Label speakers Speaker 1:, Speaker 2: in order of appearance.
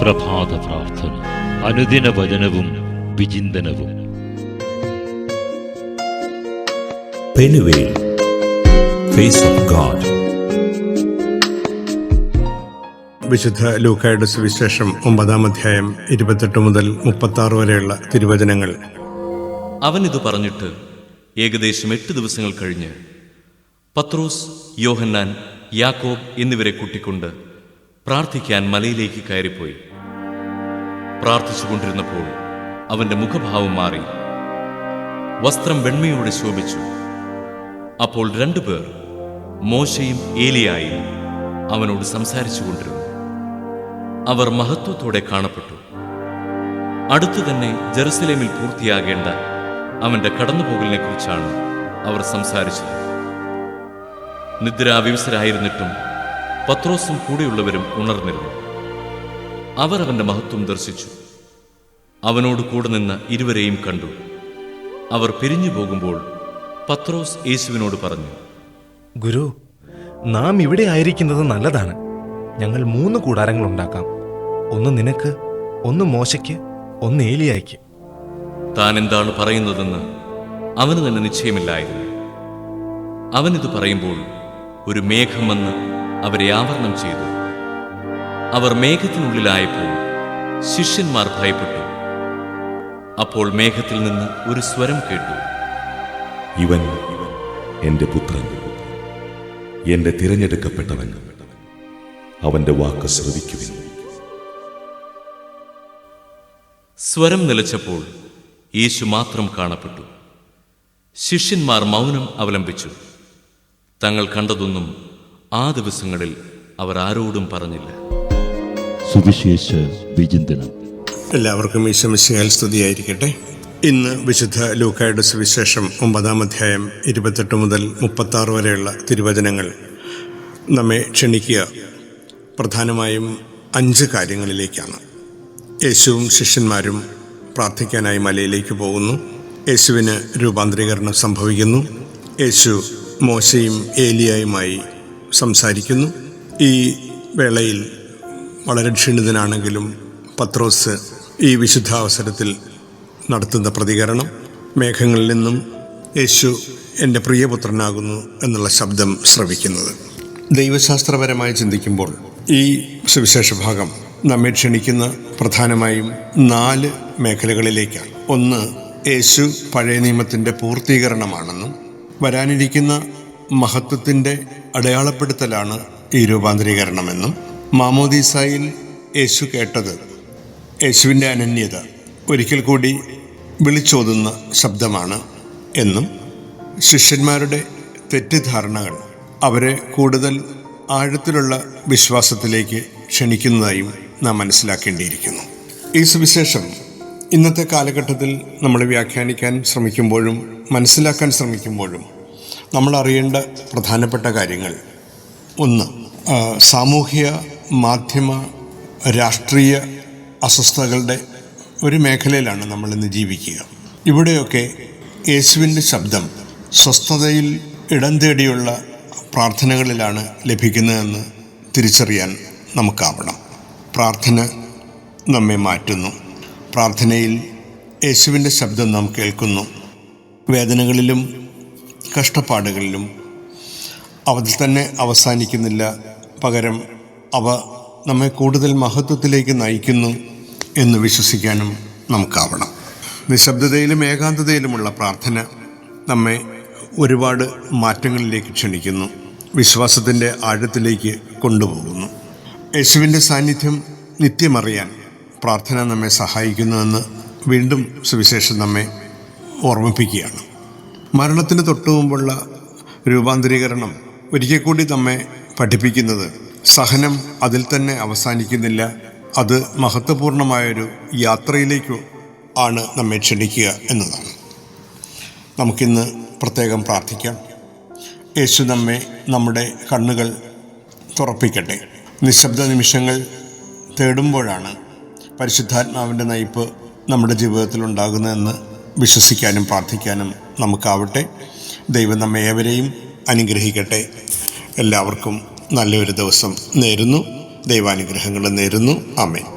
Speaker 1: പ്രഭാത പ്രാർത്ഥന അനുദിന വചനവും വിചിന്തനവും
Speaker 2: വിശുദ്ധ ലൂക്കായുടെ സുവിശേഷം ഒമ്പതാം അധ്യായം ഇരുപത്തെട്ട് മുതൽ മുപ്പത്തി ആറ് വരെയുള്ള തിരുവചനങ്ങൾ.
Speaker 3: അവൻ ഇത് പറഞ്ഞിട്ട് ഏകദേശം എട്ട് ദിവസങ്ങൾ കഴിഞ്ഞ് പത്രോസ് യോഹന്നാൻ യാക്കോബ് എന്നിവരെ കൂട്ടിക്കൊണ്ട് പ്രാർത്ഥിക്കാൻ മലയിലേക്ക് കയറിപ്പോയി. പ്രാർത്ഥിച്ചുകൊണ്ടിരുന്നപ്പോൾ അവന്റെ മുഖഭാവം മാറി. വസ്ത്രം വെണ്മയോടെ ശോഭിച്ചു. അപ്പോൾ രണ്ടുപേർ മോശയും ഏലിയായും അവനോട് സംസാരിച്ചു കൊണ്ടിരുന്നു അവർ മഹത്വത്തോടെ കാണപ്പെട്ടു. അടുത്തു തന്നെ ജെറുസലേമിൽ പൂർത്തിയാകേണ്ട അവന്റെ കടന്നുപോകലിനെ കുറിച്ചാണ് അവർ സംസാരിച്ചത്. നിദ്രാവിവസരായിരുന്നിട്ടും പത്രോസും കൂടെയുള്ളവരും ഉണർന്നിരുന്നു. അവർ അവന്റെ മഹത്വം ദർശിച്ചു. അവനോട് കൂടെ നിന്ന് ഇരുവരെയും കണ്ടു. അവർ പിരിഞ്ഞു പോകുമ്പോൾ പത്രോസ് യേശുവിനോട് പറഞ്ഞു
Speaker 4: ഗുരു നാം ഇവിടെ ആയിരിക്കുന്നത് നല്ലതാണ്. ഞങ്ങൾ മൂന്ന് കൂടാരങ്ങൾ ഉണ്ടാക്കാം. ഒന്ന് നിനക്ക് ഒന്ന് മോശയ്ക്ക് ഒന്ന് ഏലിയായ്ക്ക്.
Speaker 3: താൻ എന്താണ് പറയുന്നതെന്ന് അവന് തന്നെ നിശ്ചയമില്ലായിരുന്നു. അവനിത് പറയുമ്പോൾ ഒരു മേഘം വന്ന് അവരെ ആവരണം ചെയ്തു. അവർ മേഘത്തിനുള്ളിലായപ്പോൾ ശിഷ്യന്മാർ ഭയപ്പെട്ടു. അപ്പോൾ മേഘത്തിൽ നിന്ന് ഒരു സ്വരം കേട്ടു.
Speaker 5: ഇവൻ എന്റെ പുത്രൻ എന്റെ തിരഞ്ഞെടുക്കപ്പെട്ടവൻ അവന്റെ വാക്ക് ശ്രവിക്കുവിൻ.
Speaker 3: സ്വരം നിലച്ചപ്പോൾ യേശു മാത്രം കാണപ്പെട്ടു. ശിഷ്യന്മാർ മൗനം അവലംബിച്ചു. തങ്ങൾ കണ്ടതൊന്നും ആ ദിവസങ്ങളിൽ അവർ ആരോടും പറഞ്ഞില്ല.
Speaker 1: സുവിശേഷ വിചിന്തനം.
Speaker 2: എല്ലാവർക്കും ഈശമിശയാൽ സ്തുതിയായിരിക്കട്ടെ. ഇന്ന് വിശുദ്ധ ലൂക്കായുടെ സുവിശേഷം ഒമ്പതാം അധ്യായം ഇരുപത്തെട്ട് മുതൽ മുപ്പത്തി ആറ് വരെയുള്ള തിരുവചനങ്ങൾ നമ്മെ ക്ഷണിക്കുക. പ്രധാനമായും അഞ്ച് കാര്യങ്ങളിലേക്കാണ്. യേശുവും ശിഷ്യന്മാരും പ്രാർത്ഥിക്കാനായി മലയിലേക്ക് പോകുന്നു. യേശുവിന് രൂപാന്തരീകരണം സംഭവിക്കുന്നു. യേശു മോശയും ഏലിയായുമായി സംസാരിക്കുന്നു. ഈ വേളയിൽ വളരെ ക്ഷീണിതനാണെങ്കിലും പത്രോസ് ഈ വിശുദ്ധ അവസരത്തിൽ നടത്തുന്ന പ്രതികരണം മേഘങ്ങളിൽ നിന്നും യേശു എന്റെ പ്രിയപുത്രനാകുന്നു എന്നുള്ള ശബ്ദം ശ്രവിക്കുന്നത്. ദൈവശാസ്ത്രപരമായി ചിന്തിക്കുമ്പോൾ ഈ സുവിശേഷ ഭാഗം നമ്മെ ക്ഷണിക്കുന്ന പ്രധാനമായും നാല് മേഖലകളിലേക്കാണ്. ഒന്ന് യേശു പഴയ നിയമത്തിന്റെ പൂർത്തീകരണമാണെന്നും വരാനിരിക്കുന്ന മഹത്വത്തിന്റെ അടയാളപ്പെടുത്തലാണ് ഈ രൂപാന്തരീകരണമെന്നും മാമോദീസായിൽ യേശു കേട്ടത് യേശുവിന്റെ അനന്യത ഒരിക്കൽ കൂടി വിളിച്ചോതുന്ന ശബ്ദമാണ് എന്നും ശിഷ്യന്മാരുടെ തെറ്റിദ്ധാരണകൾ അവരെ കൂടുതൽ ആഴത്തിലുള്ള വിശ്വാസത്തിലേക്ക് ക്ഷണിക്കുന്നതായും നാം മനസ്സിലാക്കേണ്ടിയിരിക്കുന്നു. ഈ സുവിശേഷം ഇന്നത്തെ കാലഘട്ടത്തിൽ നമ്മൾ വ്യാഖ്യാനിക്കാൻ ശ്രമിക്കുമ്പോഴും മനസ്സിലാക്കാൻ ശ്രമിക്കുമ്പോഴും നമ്മൾ അറിയേണ്ട പ്രധാനപ്പെട്ട കാര്യങ്ങൾ. ഒന്ന് സാമൂഹ്യ മാധ്യമ രാഷ്ട്രീയ അസ്വസ്ഥതകളുടെ ഒരു മേഖലയിലാണ് നമ്മൾ ഇന്ന് ജീവിക്കുക. ഇവിടെയൊക്കെ യേശുവിന്റെ ശബ്ദം സ്വസ്ഥതയിൽ ഇടം തേടിയുള്ള പ്രാർത്ഥനകളിലാണ് ലഭിക്കുന്നതെന്ന് തിരിച്ചറിയാൻ നമുക്കാവണം. പ്രാർത്ഥന നമ്മെ മാറ്റുന്നു. പ്രാർത്ഥനയിൽ യേശുവിന്റെ ശബ്ദം നാം കേൾക്കുന്നു. വേദനകളിലും കഷ്ടപ്പാടുകളിലും അവതിൽ തന്നെ അവസാനിക്കുന്നില്ല. പകരം അവ നമ്മെ കൂടുതൽ മഹത്വത്തിലേക്ക് നയിക്കുന്നു എന്ന് വിശ്വസിക്കാനും നമുക്കാവണം. നിശബ്ദതയിലും ഏകാന്തതയിലുമുള്ള പ്രാർത്ഥന നമ്മെ ഒരുപാട് മാറ്റങ്ങളിലേക്ക് ക്ഷണിക്കുന്നു. വിശ്വാസത്തിന്റെ ആഴത്തിലേക്ക് കൊണ്ടുപോകുന്നു. യേശുവിന്റെ സാന്നിധ്യം നിത്യമറിയാൻ പ്രാർത്ഥന നമ്മെ സഹായിക്കുന്നുവെന്ന് വീണ്ടും സുവിശേഷം നമ്മെ ഓർമ്മിപ്പിക്കുകയാണ്. മരണത്തിന് തൊട്ടു മുമ്പുള്ള രൂപാന്തരീകരണം ഒരിക്കൽ കൂടി നമ്മെ പഠിപ്പിക്കുന്നത് സഹനം അതിൽ തന്നെ അവസാനിക്കുന്നില്ല. അത് മഹത്വപൂർണമായൊരു യാത്രയിലേക്ക് ആണ് നമ്മെ ക്ഷണിക്കുക എന്നതാണ്. നമുക്കിന്ന് പ്രത്യേകം പ്രാർത്ഥിക്കാം. യേശു നമ്മെ നമ്മുടെ കണ്ണുകൾ തുറപ്പിക്കട്ടെ. നിശബ്ദ നിമിഷങ്ങൾ തേടുമ്പോഴാണ് പരിശുദ്ധാത്മാവിന്റെ നയിപ്പ് നമ്മുടെ ജീവിതത്തിൽ ഉണ്ടാകുന്നതെന്ന് വിശ്വസിക്കാനും പ്രാർത്ഥിക്കാനും നമുക്കാവട്ടെ. ദൈവം നമ്മെ ഏവരെയും അനുഗ്രഹിക്കട്ടെ. എല്ലാവർക്കും നല്ലൊരു ദിവസം നേരുന്നു. ദൈവാനുഗ്രഹങ്ങൾ നേരുന്നു. ആമേൻ.